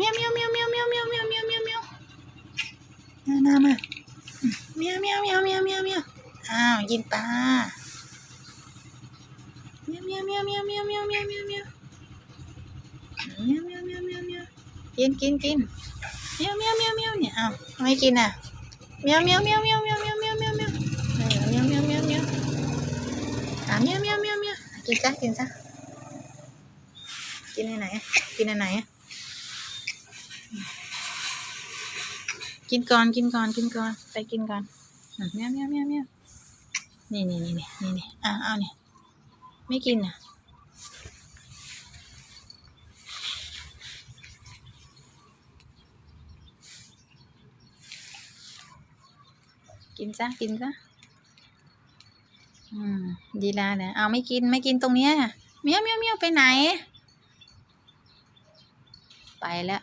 เมียวเมียวเมียวเมียวเมียวเมียวเมียวเมียวเมียวเมียวมามามาเมียวเมียวเมียวเมียวเมียวเมียวอ้าวกินป กินก่อนกินก่อนกินก่อนไปกินก่อนเมี้ยวเมี้ยวเมี้ยวเมี้ยวนี่นี่นี่นี่นี่นี่อะเอาเนี่ยไม่กินอะกินซะกินซะอืมดีลาเนี่ยเอาไม่กินไม่กินตรงเนี้ยเมี้ยวเมี้ยวเมี้ยวไปไหน ไปแล้ว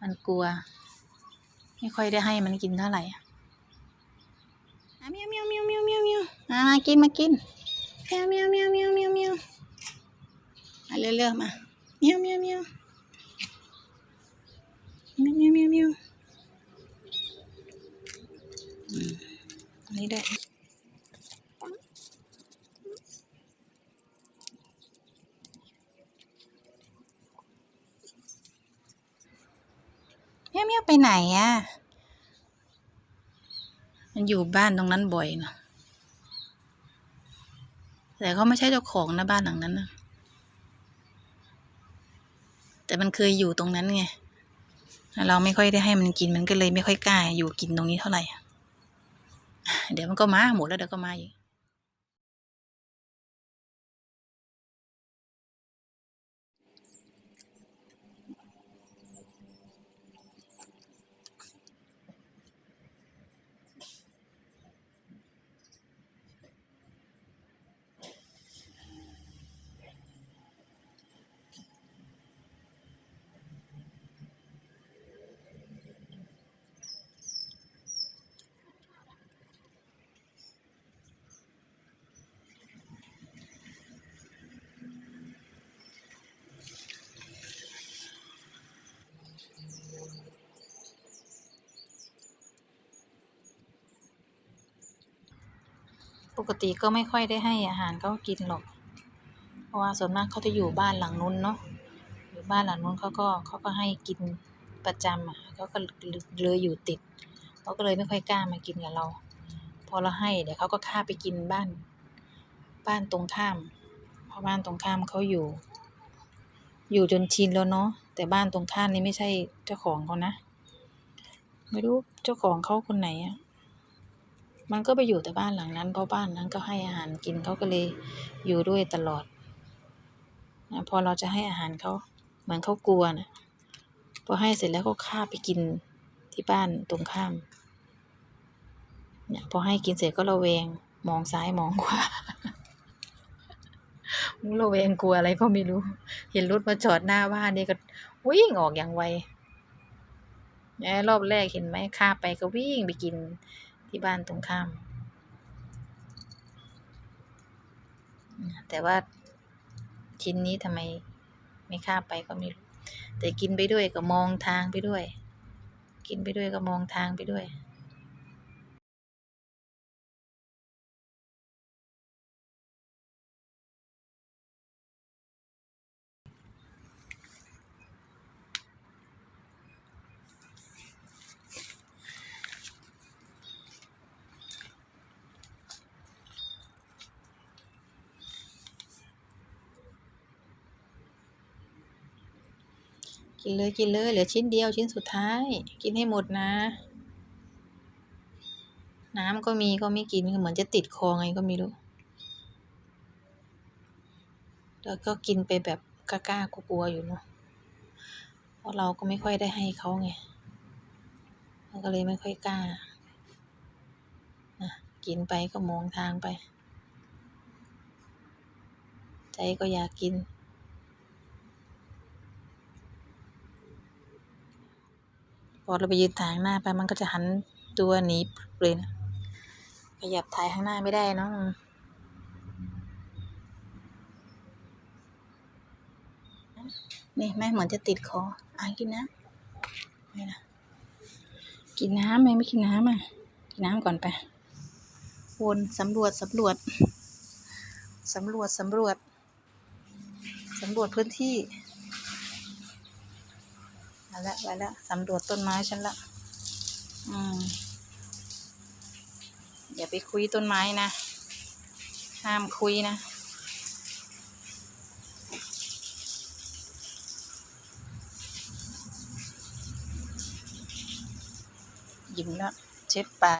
มันกลัว ไม่ค่อยได้ให้มันกินเท่าไหร่เมียวเมียวเมียวเมียวเมียวเมียวอะมากินมากินเมียวเมียวเมียวเมียวเมียวเมียวมาเร็วๆมาเมียวเมียวเมียวเมียวเมียวเมียวเมียวอันนี้ด้วยเมียวเมียวไปไหนอะ มันอยู่บ้านตรงนั้นบ่อยเนอะแต่เขาไม่ใช่เจ้าของนะบ้านหลังนั้นนะแต่มันเคยอยู่ตรงนั้นไง เราไม่ค่อยได้ให้มันกินมันก็เลยไม่ค่อยกล้าอยู่กินตรงนี้เท่าไหร่ เดี๋ยวมันก็มาหมดแล้วเดี๋ยวก็มาอีก ปกติก็ไม่ค่อยได้ให้อาหารเขากินหรอก เพราะว่าส่วนมากเขาจะอยู่บ้านหลังนู้นเนาะอยู่บ้านหลังนู้นเขาก็เขาก็ให้กินประจำอะเขาก็เลยอยู่ติดเขาก็เลยไม่ค่อยกล้ามากินกับเรา พอเราให้เดี๋ยวเขาก็ข้าไปกินบ้าน บ้านตรงข้ามเพราะบ้านตรงข้ามเขาอยู่ อยู่จนชินแล้วเนาะแต่บ้านตรงข้ามนี่ไม่ใช่เจ้าของเขานะ ไม่รู้เจ้าของเขาคนไหนอะ มันก็ไปอยู่แต่บ้านหลังนั้นเพราะบ้านนั้นก็ให้อาหารกินเขาก็เลยอยู่ด้วยตลอดนะพอเราจะให้อาหารเขาเหมือนเขากลัวนะพอให้เสร็จแล้วก็ข้าไปกินที่บ้านตรงข้ามเนี่ยพอให้กินเสร็จก็ระแวงมองซ้ายมองขวาระแวงกลัวอะไรก็ไม่รู้ เห็นรถมาจอดหน้าบ้านนี่ก็วิ่งออกอย่างไวแหมรอบแรกเห็นไหมข้าไปก็วิ่งไปกิน ที่บ้านตรงข้าม แต่ว่าชิ้นนี้ทำไมไม่ข้ามไปก็ไม่รู้ แต่กินไปด้วยก็มองทางไปด้วย กินไปด้วยก็มองทางไปด้วย กินเลยกินเลย เหลือชิ้นเดียวชิ้นสุดท้าย กินให้หมดนะ น้ำก็มีก็ไม่กินเหมือนจะติดคอไงก็ไม่รู้ แล้วก็กินไปแบบกล้าๆกลัวๆอยู่เนาะเพราะเราก็ไม่ค่อยได้ให้เขาไงมันก็เลยไม่ค่อยกล้านะกินไปก็มองทางไป ใจก็อยากกิน พอเราไปยืนถ่ายข้างหน้าไปมันก็จะหันตัวหนีเลยนะขยับถ่ายข้างหน้าไม่ได้เนาะนี่แม่เหมือนจะติดคออ่านกินน้ำไม่นะกินน้ำแม่ไม่กินน้ำอะ กินน้ำก่อนไปวนสำรวจสำรวจสำรวจสำรวจสำรวจพื้นที่าละไปละสำรวจต้นไม้ฉันละ อืมอย่าไปคุยต้นไม้นะ ห้ามคุยนะ ยิ้มแล้วเช็ดปาก